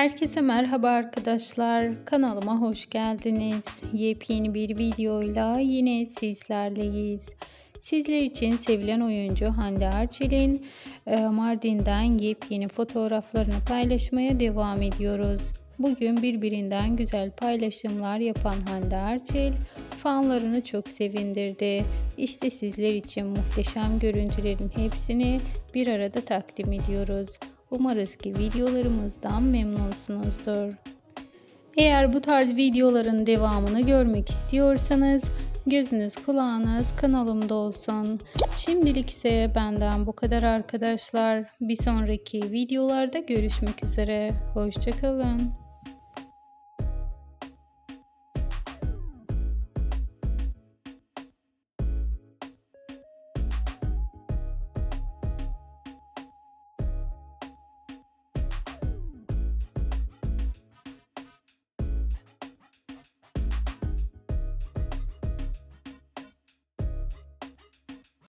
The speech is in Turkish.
Herkese merhaba arkadaşlar. Kanalıma hoş geldiniz. Yepyeni bir videoyla yine sizlerleyiz. Sizler için sevilen oyuncu Hande Erçel'in e, Mardin'den yepyeni fotoğraflarını paylaşmaya devam ediyoruz. Bugün birbirinden güzel paylaşımlar yapan Hande Erçel fanlarını çok sevindirdi. İşte sizler için muhteşem görüntülerin hepsini bir arada takdim ediyoruz. Umarız ki videolarımızdan memnunsunuzdur. Eğer bu tarz videoların devamını görmek istiyorsanız gözünüz kulağınız kanalımda olsun. Şimdilik ise benden bu kadar arkadaşlar. Bir sonraki videolarda görüşmek üzere. Hoşçakalın.